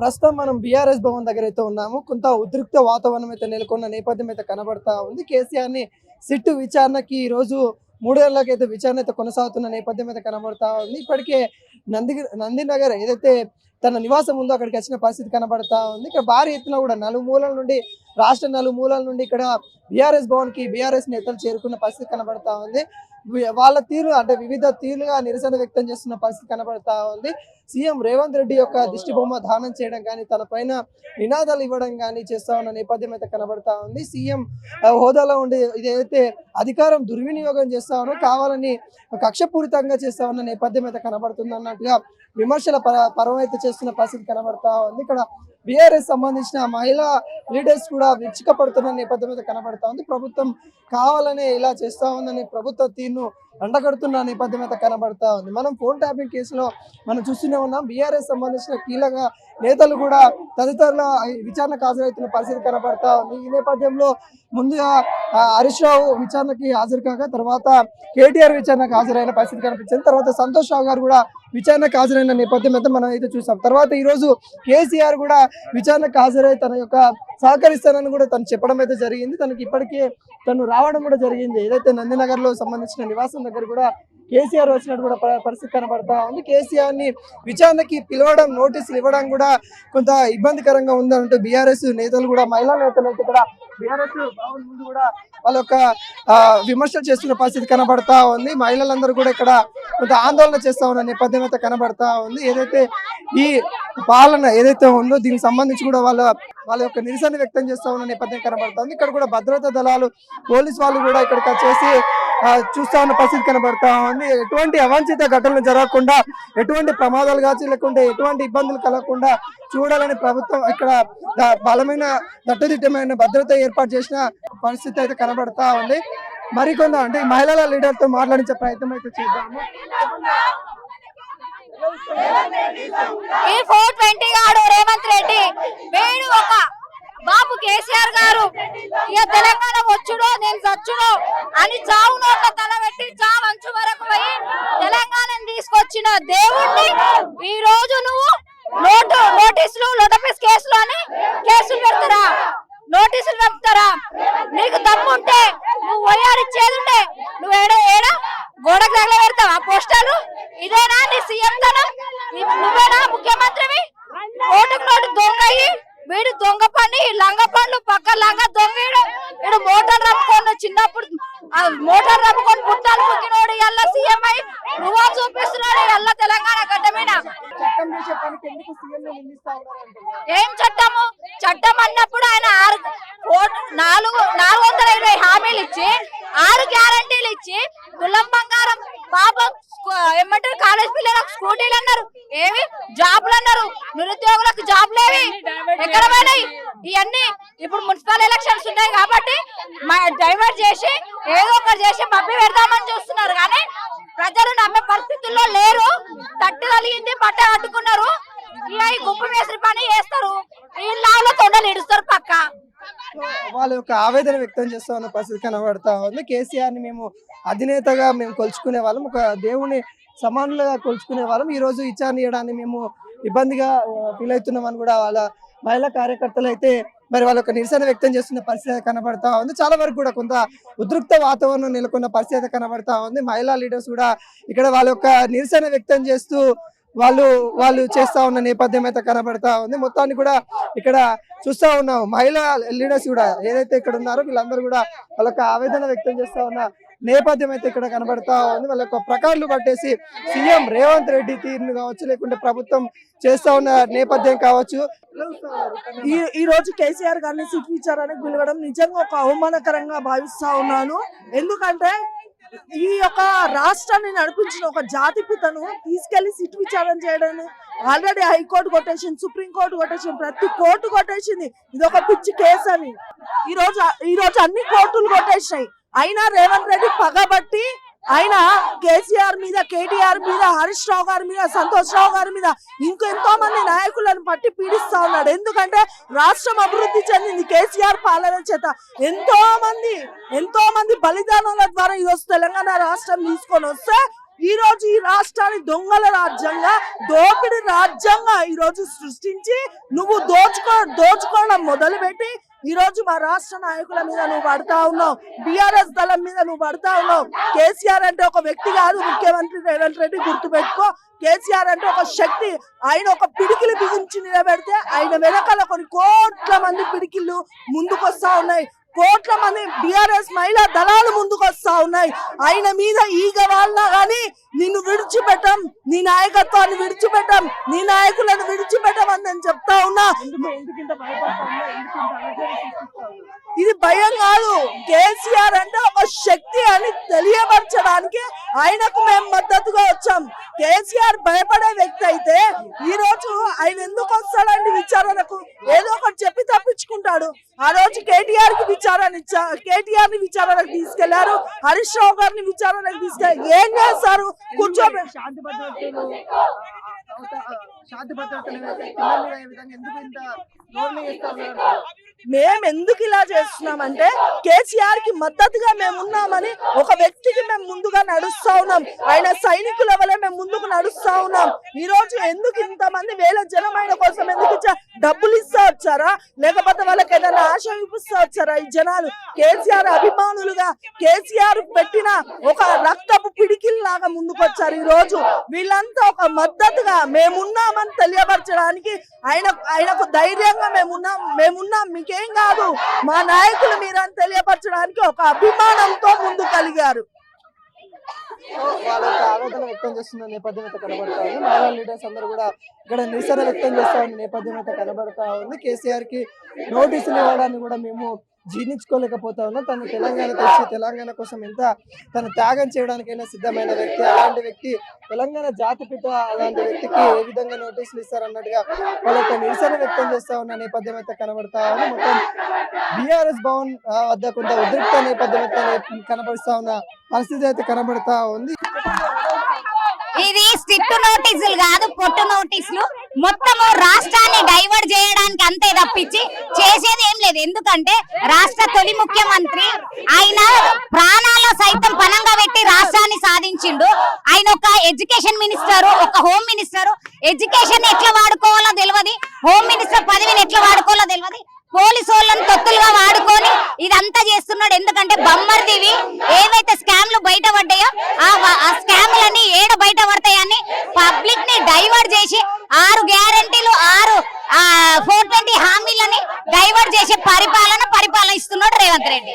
ప్రస్తుతం మనం బీఆర్ఎస్ భవన్ దగ్గర అయితే ఉన్నాము. కొంత ఉద్రిక్త వాతావరణం అయితే నెలకొన్న నేపథ్యం అయితే కనబడతా ఉంది. కేసీఆర్ని సిట్టు విచారణకి ఈ రోజు మూడేళ్ళకి అయితే విచారణ అయితే కొనసాగుతున్న నేపథ్యం అయితే కనబడతా ఉంది. ఇప్పటికే నంది నందినగర్ ఏదైతే తన నివాసం ఉందో అక్కడికి వచ్చిన పరిస్థితి కనబడతా ఉంది. ఇక్కడ భారీ ఎత్తున కూడా నలుమూలల నుండి రాష్ట్ర నలుమూలల నుండి ఇక్కడ బీఆర్ఎస్ భవన్కి బీఆర్ఎస్ నేతలు చేరుకున్న పరిస్థితి కనబడతా ఉంది. వాళ్ళ తీరు అంటే వివిధ తీరుగా నిరసన వ్యక్తం చేస్తున్న పరిస్థితి కనబడతా ఉంది. సీఎం రేవంత్ రెడ్డి యొక్క దిష్టి బొమ్మ దానం చేయడం కానీ తన పైన నినాదాలు ఇవ్వడం కానీ చేస్తా ఉన్న నేపథ్యం అయితే కనబడతా ఉంది. సీఎం హోదాలో ఉండి ఇదైతే అధికారం దుర్వినియోగం చేస్తా ఉన్నా కావాలని కక్షపూరితంగా చేస్తా ఉన్న నేపథ్యం అయితే కనబడుతుంది అన్నట్టుగా విమర్శల పర పరం అయితే చేస్తున్న పరిస్థితి కనబడతా ఉంది. ఇక్కడ బీఆర్ఎస్ సంబంధించిన మహిళా లీడర్స్ కూడా విరుచుకపడుతున్న నేపథ్యం అయితే కనబడతా ఉంది. ప్రభుత్వం కావాలనే ఇలా చేస్తా ఉందని ప్రభుత్వ తీరును అండగడుతున్న నేపథ్యం అయితే కనబడతా ఉంది. మనం ఫోన్ ట్యాపింగ్ కేసులో మనం చూస్తూనే ఉన్నాం. బీఆర్ఎస్ సంబంధించిన కీలక నేతలు కూడా తదితరుల విచారణకు హాజరవుతున్న పరిస్థితి కనబడతా ఉంది. ఈ నేపథ్యంలో ముందుగా హరీష్ రావు విచారణకి హాజరు కాక తర్వాత కేటీఆర్ విచారణకు హాజరైన పరిస్థితి కనిపించింది. తర్వాత సంతోష్ రావు గారు కూడా విచారణకు హాజరైన నేపథ్యం అయితే మనం అయితే చూసాం. తర్వాత ఈ రోజు కేసీఆర్ కూడా విచారణకు హాజరై తన యొక్క సహకరిస్తానని కూడా తను చెప్పడం అయితే జరిగింది. తనకి ఇప్పటికే తను రావడం కూడా జరిగింది. ఏదైతే నందినగర్లో సంబంధించిన నివాసం దగ్గర కూడా కేసీఆర్ వచ్చినట్టు కూడా పరిస్థితి కనబడతా ఉంది. కేసీఆర్ని విచారణకి పిలవడం నోటీసులు ఇవ్వడం కూడా కొంత ఇబ్బందికరంగా ఉందంటూ బీఆర్ఎస్ నేతలు కూడా మహిళా నేతలు అయితే ఇక్కడ బీఆర్ఎస్ ముందు కూడా వాళ్ళ యొక్క ఆ, విమర్శలు చేస్తున్న పరిస్థితి కనబడతా ఉంది. మహిళలందరూ కూడా ఇక్కడ కొంత ఆందోళన చేస్తా ఉన్న నేపథ్యం అయితే కనబడతా ఉంది. ఏదైతే ఈ పాలన ఏదైతే ఉందో దీనికి సంబంధించి కూడా వాళ్ళ వాళ్ళ యొక్క నిరసన వ్యక్తం చేస్తా ఉన్న నేపథ్యం కనబడుతుంది. ఇక్కడ కూడా భద్రతా దళాలు పోలీస్ వాళ్ళు కూడా ఇక్కడికి వచ్చేసి చూస్తా ఉన్న పరిస్థితి కనబడతా ఉంది. ఎటువంటి అవాంఛిత ఘటనలు జరగకుండా ఎటువంటి ప్రమాదాలు కాచి లేకుండా ఎటువంటి ఇబ్బందులు కలగకుండా చూడాలని ప్రభుత్వం ఇక్కడ బలమైన దట్టదిట్టమైన భద్రత ఏర్పాటు చేసిన పరిస్థితి అయితే కనబడతా ఉంది. మరికొంత అంటే మహిళల లీడర్తో మాట్లాడించే ప్రయత్నం అయితే చేద్దాము. ఈ ఫోర్ ట్వంటీ గాడు రేవంత్ రెడ్డి వేడు ఒక బాబు కేసీఆర్ గారు. ఇక తెలంగాణ వచ్చుడో నేను చచ్చుడో అని చావు నోట్ల తల పెట్టి చావు అంచు వరకు పోయి తెలంగాణను తీసుకొచ్చిన దేవుణ్ణి ఈ రోజు నువ్వు నోటు నోటీసులు నోటఫీస్ కేసులు అని కేసులు పెడతారా? నోటీసులు పెడతారా నీకు దమ్ముంటే నువ్వు పోయాడిచ్చేది ఉండే నువ్వు ఏడ ఏడా గోడకు తగల పెడతావా? పోస్టర్లు? ఇదేనా? నీ సీఎం తనం? నువ్వేనా ముఖ్యమంత్రివి? ఓటుకు నోటు దొంగ వీడు దొంగ పని లంగ పండ్లు పక్క లంగ దొంగ వీడు మోటార్ రప్పుకొని చిన్నప్పుడు ఆ మోటార్ రప్పుకొని పుట్టాలు పుట్టినోడు ఎల్ల సీఎం అయి నువ్వు చూపిస్తున్నాడు ఎల్ల తెలంగాణ గడ్డ మీద? ఏం చట్టము? చట్టం అన్నప్పుడు ఆయన ఆరు నాలుగు నాలుగు వందల ఇరవై హామీలు ఇచ్చి ఆరు గ్యారంటీలు ఇచ్చి తులం బంగారం పాపం ఏమంటారు కాలేజ్ పిల్లలకు స్కూటీలు అన్నారు. ఏవి? జాబ్లు అన్నారు. నిరుద్యోగులకు జాబ్లు ఏవి? ఎక్కడ పోయినాయి ఇవన్నీ ఇప్పుడు మున్సిపల్ ఎలక్షన్స్ ఉన్నాయి కాబట్టి డైవర్ట్ చేసి ఏదో ఒకటి చేసి మబ్బి పెడదామని చూస్తున్నారు. కానీ ప్రజలు నమ్మే పరిస్థితుల్లో లేరు. తట్టు కలిగింది బట్ట కట్టుకున్నారు. ఇక ఈ గుంపు వేసిన పని చేస్తారు. ఈ లావులో తొండలు ఇడుస్తారు పక్క. వాళ్ళ యొక్క ఆవేదన వ్యక్తం చేస్తా ఉన్న పరిస్థితి కనబడతా ఉంది. కేసీఆర్ని మేము అధినేతగా మేము కొలుచుకునే వాళ్ళం ఒక దేవుని సమానులుగా కొలుచుకునే వాళ్ళం. ఈ రోజు విచారణ చేయడాన్ని మేము ఇబ్బందిగా ఫీల్ అవుతున్నామని కూడా వాళ్ళ మహిళా కార్యకర్తలు అయితే మరి వాళ్ళ నిరసన వ్యక్తం చేస్తున్న పరిస్థితి కనబడతా ఉంది. చాలా వరకు కూడా కొంత ఉద్రిక్త వాతావరణం నెలకొన్న పరిస్థితి కనబడతా ఉంది. మహిళా లీడర్స్ కూడా ఇక్కడ వాళ్ళ యొక్క నిరసన వ్యక్తం చేస్తూ వాళ్ళు వాళ్ళు చేస్తా ఉన్న నేపథ్యం అయితే కనబడతా ఉంది. మొత్తాన్ని కూడా ఇక్కడ చూస్తా ఉన్నాం. మహిళా లీడర్స్ కూడా ఏదైతే ఇక్కడ ఉన్నారో వీళ్ళందరూ కూడా వాళ్ళ ఆవేదన వ్యక్తం చేస్తా ఉన్న నేపథ్యం అయితే ఇక్కడ కనబడతా ఉంది. వాళ్ళ యొక్క ప్రకారాలు పట్టేసి సీఎం రేవంత్ రెడ్డి తీరును కావచ్చు లేకుంటే ప్రభుత్వం చేస్తా ఉన్న నేపథ్యం కావచ్చు. ఈ ఈ రోజు కేసీఆర్ గారిని సిట్ విచారానికి పిలవడం నిజంగా ఒక అవమానకరంగా భావిస్తా ఉన్నాను. ఎందుకంటే ఈ యొక్క రాష్ట్రాన్ని నడిపించిన ఒక జాతి పితను తీసుకెళ్ళి సిట్ విచారణ చేయడం ఆల్రెడీ హైకోర్టు కొట్టేసింది సుప్రీంకోర్టు కొట్టేసింది ప్రతి కోర్టు కొట్టేసింది. ఇది ఒక పిచ్చి కేసు అని. ఈ రోజు ఈ రోజు అన్ని కోర్టులు కొట్టేసినాయి. అయినా రేవంత్ రెడ్డి పగబట్టి ఆయన కేసీఆర్ మీద కేటీఆర్ మీద హరీష్ రావు గారి మీద సంతోష్ రావు గారి మీద ఇంకెంతో మంది నాయకులను పట్టి పీడిస్తా ఉన్నాడు. ఎందుకంటే రాష్ట్రం అభివృద్ధి చెందింది కేసీఆర్ పాలన చేత. ఎంతో మంది ఎంతో మంది బలిదానాల ద్వారా ఈరోజు తెలంగాణ రాష్ట్రం తీసుకొని వస్తే ఈ రోజు ఈ రాష్ట్రాన్ని దొంగల రాజ్యంగా దోపిడి రాజ్యంగా ఈ రోజు సృష్టించి నువ్వు దోచుకో దోచుకోవడం మొదలుపెట్టి ఈ రోజు మా రాష్ట్ర నాయకుల మీద నువ్వు పడతా ఉన్నావు. బిఆర్ఎస్ దళం మీద నువ్వు పడతా ఉన్నావు. కేసీఆర్ అంటే ఒక వ్యక్తి కాదు. ముఖ్యమంత్రి రేవంత్ రెడ్డి గుర్తుపెట్టుకో. కేసీఆర్ అంటే ఒక శక్తి. ఆయన ఒక పిడికిలు బిగించి నిలబెడితే ఆయన వెనకాల కొన్ని కోట్ల మంది పిడికిళ్ళు ముందుకొస్తా ఉన్నాయి. కోట్ల మంది బిఆర్ఎస్ మహిళా దళాలు ముందుకు వస్తా ఉన్నాయి. ఆయన మీద ఈగ వాళ్ళ గాని నిన్ను విడిచిపెట్టం నీ నాయకత్వాన్ని విడిచిపెట్టం నీ నాయకులను విడిచిపెట్టమని నేను చెప్తా ఉన్నా. ఇది భయం కాదు. కేసీఆర్ అంటే ఒక శక్తి అని తెలియపరచడానికి ఆయనకు మేము మద్దతుగా వచ్చాం. కేసీఆర్ భయపడే వ్యక్తి అయితే ఈ రోజు ఆయన ఎందుకు వస్తాడండి విచారణకు ఏదో ఒకటి చెప్పి తప్పించుకుంటాడు. ఆ రోజు కేటీఆర్కి విచారణ ఇచ్చా కేటీఆర్ని విచారణకు తీసుకెళ్ళారు హరీష్ రావు గారిని విచారణకు తీసుకెళ్ళారు ఏం చేస్తారు? కూర్చోబెట్టి శాంతి భద్రతలు ఎందుకు ఇంత మేము ఎందుకు ఇలా చేస్తున్నామంటే కేసీఆర్కి మద్దతుగా మేము ఉన్నామని ఒక వ్యక్తికి మేము ముందుగా నడుస్తా ఉన్నాం. ఆయన సైనికుల వల్ల మేము ముందుకు నడుస్తా ఉన్నాం. ఈ రోజు ఎందుకు ఇంతమంది వేల జనం ఆయన కోసం ఎందుకు ఇచ్చా? డబ్బులు ఇస్తా వచ్చారా? లేకపోతే వాళ్ళకి ఏదైనా ఆశ చూపిస్తా వచ్చారా ఈ జనాలు? కేసీఆర్ అభిమానులుగా కేసీఆర్ పెట్టిన ఒక రక్తపు పిడికిల్ లాగా ముందుకు వచ్చారు ఈ రోజు వీళ్ళంతా ఒక మద్దతుగా ఉన్నామని తెలియపరచడానికి ఆయన ఆయనకు ధైర్యంగా మేమున్నాం మేమున్నాం మీకేం కాదు. మా నాయకులు మీరని తెలియపరచడానికి ఒక అభిమానంతో ముందు కలిగారు. వాళ్ళ యొక్క ఆవేదన వ్యక్తం చేస్తున్న నేపథ్యం అయితే కనబడతా ఉంది. మహిళా లీడర్స్ అందరూ కూడా ఇక్కడ నిరసన వ్యక్తం చేస్తున్న నేపథ్యం అయితే కనబడతా ఉంది. కేసీఆర్కి నోటీసులు ఇవ్వడానికి కూడా మేము జీర్ణించుకోలేకపోతా ఉన్నా తను తెలంగాణ తెచ్చి తెలంగాణ కోసం ఎంత తను త్యాగం చేయడానికైనా సిద్ధమైన వ్యక్తి అలాంటి వ్యక్తి తెలంగాణ జాతిపిత అలాంటి వ్యక్తికి ఏ విధంగా నోటీసులు ఇస్తారన్నట్టుగా వాళ్ళ యొక్క నిరసన వ్యక్తం చేస్తా ఉన్న నేపథ్యం అయితే కనబడతా ఉంది. మొత్తం బీఆర్ఎస్ భవన్ వద్ద కొంత ఉద్రిక్త నేపథ్యం అయితే కనబడుస్తా ఉన్న పరిస్థితి అయితే కనబడతా ఉంది. ఇది స్టిట్ నోటీసులు కాదు పొట్టు నోటీసులు. మొత్తము రాష్ట్రాన్ని డైవర్ట్ చేయడానికి అంతే తప్పించి చేసేది ఏం లేదు. ఎందుకంటే రాష్ట్ర తొలి ముఖ్యమంత్రి ఆయన ప్రాణాల సైతం పనంగా పెట్టి రాష్ట్రాన్ని సాధించిండు. ఆయన ఒక ఎడ్యుకేషన్ మినిస్టర్ ఒక హోమ్ మినిస్టర్. ఎడ్యుకేషన్ ఎట్లా వాడుకోవాలో తెలియదు హోమ్ మినిస్టర్ పదవిని ఎట్లా వాడుకోవాలో తెలియదు పోలీసు వాళ్ళని తొత్తులుగా వాడుకొని ఇదంతా చేస్తున్నాడు. ఎందుకంటే బొమ్మర్దివి ఏవైతే స్కామ్లు బయట పడ్డాయో ఆ స్కామ్లని ఏడ బయట పడతాయి పబ్లిక్ని డైవర్ట్ చేసి ఆరు గ్యారంటీలు ఆరు ఫోర్ ట్వంటీ హామీలని డైవర్ట్ చేసే పరిపాలన పరిపాలన ఇస్తున్నాడు రేవంత్ రెడ్డి.